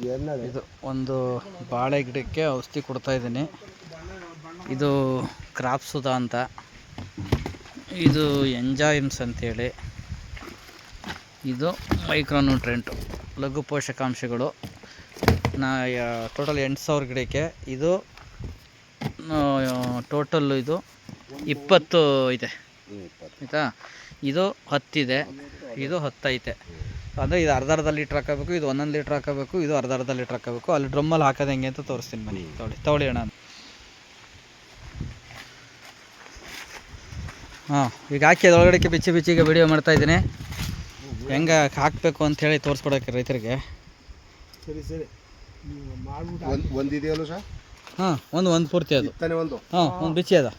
ಇದು ಒಂದು ಬಾಳೆ ಗಿಡಕ್ಕೆ ಔಷಧಿ ಕೊಡ್ತಾ ಇದ್ದೀನಿ. ಇದು ಕ್ರಾಪ್ ಸುಧಾ ಅಂತ. ಇದು ಎಂಜಾಯಿಮ್ಸ್ ಅಂತೇಳಿ. ಇದು ಮೈಕ್ರೋನ್ಯೂಟ್ರೆಂಟು ಲಘು ಪೋಷಕಾಂಶಗಳು. ನಾ ಟೋಟಲ್ ಎಂಟು ಸಾವಿರ ಗಿಡಕ್ಕೆ. ಇದು ಟೋಟಲ್ಲು ಇದು ಇಪ್ಪತ್ತು ಇದೆ. ಆಯಿತಾ? ಇದು ಹತ್ತಿದೆ. ಇದು ಹತ್ತೈತೆ. ಅಂದರೆ ಇದು ಅರ್ಧ ಅರ್ಧ ಲೀಟ್ರ್ ಹಾಕಬೇಕು ಇದು ಒಂದೊಂದು ಲೀಟ್ರ್ ಹಾಕಬೇಕು ಇದು ಅರ್ಧ ಅರ್ಧ ಲೀಟ್ರ್ ಹಾಕಬೇಕು. ಅಲ್ಲಿ ಡ್ರಮ್ಮಲ್ಲಿ ಹಾಕೋದು ಹೆಂಗೆ ಅಂತ ತೋರಿಸ್ತೀನಿ ಬನ್ನಿ. ತೊಗೊಳ್ಳಿ ತೊಗೊಳ್ಳಿ ಅಣ್ಣ. ಹಾಂ ಈಗ ಹಾಕಿ ಅದೊಳಗಡೆ ಬಿಚ್ಚಿ ಬಿಚ್ಚಿಗೆ ವಿಡಿಯೋ ಮಾಡ್ತಾ ಇದ್ದೀನಿ. ಹೆಂಗೆ ಹಾಕಬೇಕು ಅಂಥೇಳಿ ತೋರಿಸ್ಕೊಡೋಕೆ ರೈತರಿಗೆ. ಸರಿ ಸರಿ. ನೀವು ಮಾಡ್ಬಿಟ್ಟು ಒಂದ್ ಒಂದಿದೆಯಲ್ಲ ಸರ್? ಹಾಂ ಒಂದು ಒಂದು ಪೂರ್ತಿ ಅದು. ಒಂದು? ಹಾಂ ಒಂದು ಬಿಚ್ಚಿ ಅದ.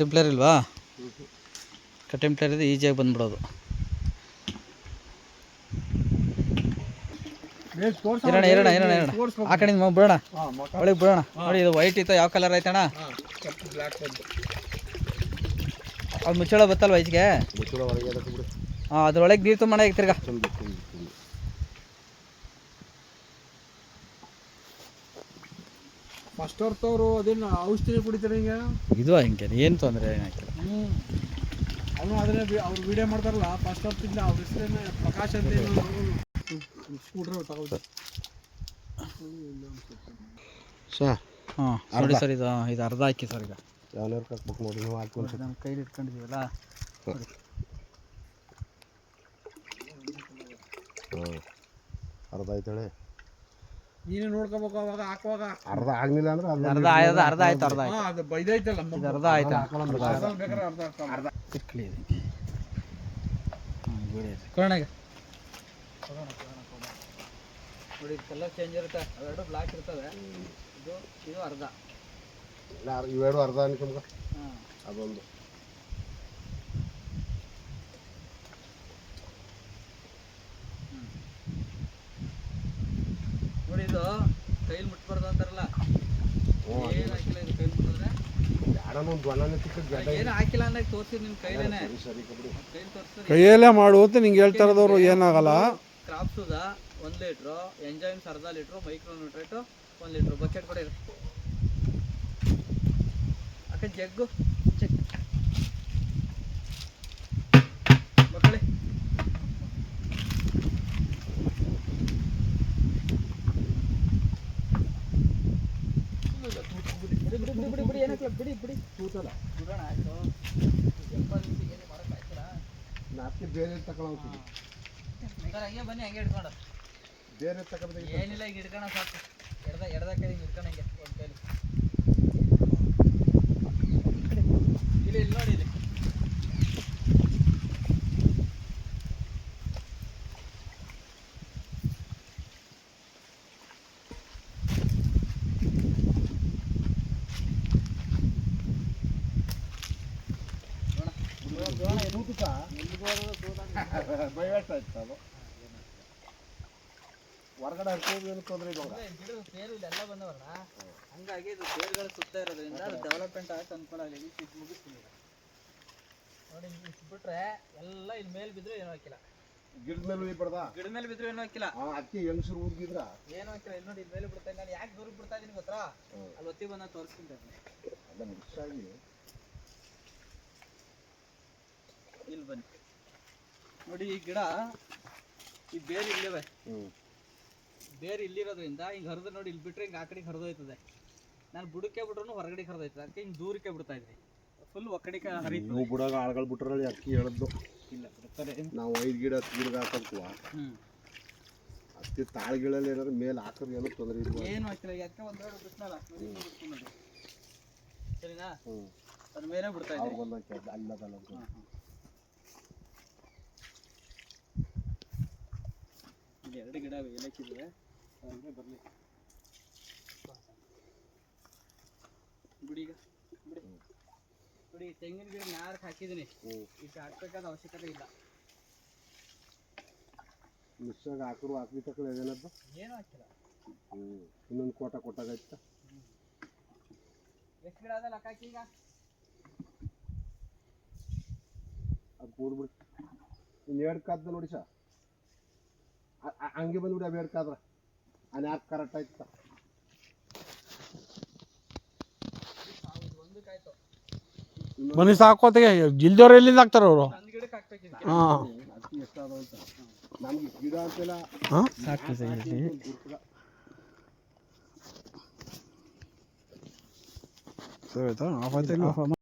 ಕಟಿಂಪ್ಲೇರ್ ಇಲ್ವಾ? ಕಟಿಂಪ್ಲೇರ್ ಇದೆ ಈಸಿಯಾಗಿ ಬಂದ್ಬಿಡೋದು. ಇರೋಣ ಇರೋಣ ಇರೋಣ ಇರೋಣ. ತೋರ್ಸ್ಬೇಕು. ಆ ಕಡೆಯಿಂದ ಬಿಡೋಣ. ಒಳಗೆ ಬಿಡೋಣ. ನೋಡಿ ಇದು ವೈಟ್ ಇತ್ತು ಯಾವ ಕಲರ್ ಬಂದು ಅದು ಮುಚ್ಚಳ ಬತ್ತಲ್ವ ಈಚೆಗೆ? ಹಾಂ ಅದ್ರೊಳಗೆ ನೀರು ತುಂಬ ಈಗ ತಿರ್ಗಾ. ತುಂಬ ತವರು ಅದೇನು ಔಷಧಿ ಕುಡಿತಾರೆ ಹಿಂಗೆ ಇದು ಹಿಂಗೆ ಏನು ತೊಂದರೆ ಏನಾಗಿಲ್ಲ ಹ್ಞೂ ಅವನು ಅದನ್ನೇ ಅವ್ರು ವಿಡಿಯೋ ಮಾಡ್ತಾರಲ್ಲ ಫಸ್ಟ್ ಅವ್ರದಿಂದ ಅವ್ರ ಹೆಸರೇನು ಪ್ರಕಾಶ್ ಅಂತ ಸ್ಕೂಟ್ರ್ ತಗೋದು. ಸರ್. ಹಾಂ ನೋಡಿ ಸರ್ ಇದು ಇದು ಅರ್ಧ ಹಾಕಿ ಸರ್ ಈಗ. ಯಾವ್ಯಾವ ಕಟ್ಬೇಕು ನೋಡಿ ನಾವು ಹಾಕೊಂಡು ನಮ್ಮ ಕೈಲಿ ಇಟ್ಕೊಂಡಿದ್ದೀವಲ್ಲ ಅರ್ಧ ಆಯ್ತಾಳೆ? ನೀನೇ ನೋಡ್ಕೋಬೇಕು ಅವಾಗ ಹಾಕುವಾಗ ಅರ್ಧ ಆಗ್ಲಿಲ್ಲ ಅಂದ್ರೆ ಅರ್ಧ ಅರ್ಧ ಆಯ್ತು ಅರ್ಧ ಆಯ್ತು ಅರ್ಧ ಆಯ್ತು. ಅದು ಬೈದೈತಲ್ಲ ಇದು ಅರ್ಧ ಆಯ್ತಾ? ಅರ್ಧ ಬೇಕಾದ್ರೆ ಅರ್ಧ ಹ್ಞೂ ಬಿಡಿ. ಕೊರೋನಾಗ ನೋಡಿ ಕಲರ್ ಚೇಂಜ್ ಇರುತ್ತೆ. ಅವೆರಡು ಬ್ಲಾಕ್ ಇರ್ತವೆ. ಇದು ಇದು ಅರ್ಧ. ಇವೆರಡು ಅರ್ಧ ಅನ್ಕೊಂಬ ಹಾಂ ಅದೊಂದು ನೋಡಿ ಇದು ಕೈಲಿ ಮುಟ್ಬಾರ್ದು ಅಂತಾರಲ್ಲ. ಏನು ಹಾಕಿಲ್ಲ ಇದು ಏನು ಅಂದಾಗ ನಿಮ್ಮ ಕೈಲೇನೆ. ಸರಿ ಕೈಯಲ್ಲೇ ಮಾಡು ಅಂತ ನಿಂಗೆ ಹೇಳ್ತಾ ಇರೋದವ್ರು ಏನಾಗಲ್ಲ ಕ್ರಾಪ್ ಒಂದು ಲೀಟ್ರು ಎಂಜಾಯ್ಮ್ಸ್ ಅರ್ಧ ಲೀಟ್ರು ಮೈಕ್ರೋ ನ್ಯೂಟ್ರೇಟು ಒಂದು ಲೀಟ್ರು. ಬಕೆಟ್ ಕೊಡಿ ಅಕ್ಕ ಜಗ್ಗು. ಬಿಡಿ ಬಿಡಿ ಬಿಡಿ ಬಿಡಿ ಏನಕ್ಕೆ ಬಿಡಿ ಬಿಡಿ ಕೂತಲ್ಲ ಬಿಡೋಣ ಆಯಿತು ಎಪ್ಪತ್ತು ಏನು ಮಾಡೋಕ್ಕಾಗ್ತದ ನಾಲ್ಕು ಬೇರೆ ತಗೊಳ್ಳೋದು ಸರ್ ಹಂಗೆ ಬನ್ನಿ ಹಂಗೆ ಹಿಡ್ಕೊಂಡು ಬೇರೆ ತಗೋಬೇಕು ಏನಿಲ್ಲ ಈಗ ಹಿಡ್ಕೋಣ ಸಾಕು ಎಡ್ದ ಎಡ್ದ ಕೈ ಹಿಡ್ಕೊಂಡಂಗೆ ಒಂದು ಕೈಲಿ ಇಲ್ಲಿ ಇಲ್ಲಿ ನೋಡಿ ಇಲ್ಲಿ. ಹೊರಗಡೆ ಹರ್ಕೋದು ಏನು ತೊಂದರೆ ಇಲ್ಲ ಅಂದ್ರೆ ಗಿಡದ ಬೇರು ಇಲ್ಲೆಲ್ಲ ಬಂದವಲ್ಲ ಹಂಗಾಗಿ ಇದು ಬೇರುಗಳು ಸುತ್ತ ಇರೋದ್ರಿಂದ ಅದು ಡೆವಲಪ್ಮೆಂಟ್ ಆಗಕ್ಕೆ ಅನುಕೂಲ ಆಗಲಿ ಇದು ಮುಗಿಸ್ತೀನಿ. ನೋಡಿ ಹಿಂಗೆ ಬಿಟ್ರೆ ಎಲ್ಲ ಇಲ್ಲಿ ಮೇಲೆ ಬಿದ್ದರೂ ಏನೂ ಹಾಕಿಲ್ಲ. ಗಿಡದ ಮೇಲೆ ಬಿಡದ? ಗಿಡದ ಮೇಲೆ ಬಿದ್ದರೂ ಏನೂ ಹಾಕಿಲ್ಲ. ಅಕ್ಕಿ ಹೆಂಗಸರು ಊದ್ಗಿದ್ರ ಏನೂ ಹಾಕಿಲ್ಲ. ಇಲ್ಲಿ ನೋಡಿ ಇಲ್ಲಿ ಮೇಲೆ ಬಿಡ್ತಾ ನಾನು ಯಾಕೆ ದೂರ ಬಿಡ್ತಾ ಇದ್ದೀನಿ ಗೊತ್ತಾ? ಅಲ್ಲಿ ಒತ್ತಿ ಬಂದ ತೋರಿಸ್ತೀನಿ ಅಲ್ಲ ಮಿಕ್ಸ್ ಆಗಿ ಇಲ್ಲಿ ಬನ್ನಿ. ನೋಡಿ ಈ ಗಿಡ ಈ ಬೇರೆ ಇಲ್ಲಿವೆ. ಬೇರೆ ಇಲ್ಲಿರೋದ್ರಿಂದ ಹಿಂಗೆ ಹರಿದು ನೋಡಿ ಇಲ್ಲಿ ಬಿಟ್ರೆ ಹಿಂಗೆ ಆ ಕಡೆಗೆ ಹರಿದೋಯ್ತದೆ. ನಾನು ಬುಡಕ್ಕೆ ಬಿಟ್ರು ಹೊರಗಡೆ ಹರಿದೋಯ್ತದೆ. ಅದಕ್ಕೆ ಹಿಂಗೆ ದೂರಕ್ಕೆ ಬಿಡ್ತಾ ಇದ್ರಿ ಫುಲ್ ಒಕ್ಕಡಿಕೆ ಹರಿತು ನೀವು ಬುಡಾಗ ಆಳ್ಗಳು ಬಿಟ್ರಲ್ಲಿ ಅಕ್ಕಿ ಹೇಳಿದ್ದು ಇಲ್ಲ ಬಿಡ್ತಾರೆ. ನಾವು ಐದು ಗಿಡ ಹತ್ತು ಗಿಡ ಹಾಕಲ್ಕುವ ಹ್ಞೂ ಹತ್ತಿ ತಾಳ್ಗಳಲ್ಲಿ ಏನಾದ್ರು ಮೇಲೆ ಹಾಕಿದ್ರೆ ಏನೋ ತೊಂದರೆ ಇಲ್ಲ. ಏನು ಹಾಕಿಲ್ಲ ಯಾಕೆ ಒಂದು ಎರಡು ನೋಡಿ. ಸರಿನಾ? ಹ್ಞೂ ಅದ್ರ ಮೇಲೆ ಬಿಡ್ತಾ ಇದ್ದೀವಿ ಅಲ್ಲದಲ್ಲ ಅಂತ. ಹಾಂ ಹಾಂ ಇಲ್ಲಿ ಎರಡು ಗಿಡ ಏಲಕ್ಕಿದ್ದಾವೆ ಅಂದರೆ ಬರಲಿ. ಬಿಡಿ ಈಗ. ಬಿಡಿ ಬಿಡಿ ತೆಂಗಿನ ಗಿಡ ನಾಲ್ಕು ಹಾಕಿದ್ದೀನಿ. ಈಗ ಹಾಕ್ಬೇಕಾದ ಅವಶ್ಯಕತೆ ಇಲ್ಲ. ಮಿಕ್ಸಾಗ ಹಾಕಿರು ಹಾಕಿ ಏನಪ್ಪ ಏನು ಹಾಕಿಲ್ಲ. ಇನ್ನೊಂದು ಕೋಟ ಕೊಟ್ಟಾಗೈತ ಎಷ್ಟು ಗಿಡ ಅದಲ್ಲ ಹಾಕಿ ಈಗ? ಕೂಡ್ಬಿಡಿ ಇನ್ನು ಎರಡು ಕಾದ ನೋಡಿ ಸಾ ಆ- ಆ- ಹಂಗೆ ಬಂದ್ಬಿಡ ಬೇಡ್ಕಾದ್ರೆ ಅದು ಯಾಕೆ ಕರೆಕ್ಟ್ ಆಯ್ತು ಬನ್ನಿ ಸಾಕೋತಿಗೆ ಜಿಲ್ದವ್ರು ಎಲ್ಲಿಂದ ಹಾಕ್ತಾರ ಅವರು? ಹಾಂ. ನಮ್ಗೆ ಗಿಡ ಅಂತೆಲ್ಲ ಹಾಂ? ಆಫ್ ಆಯ್ತಾ.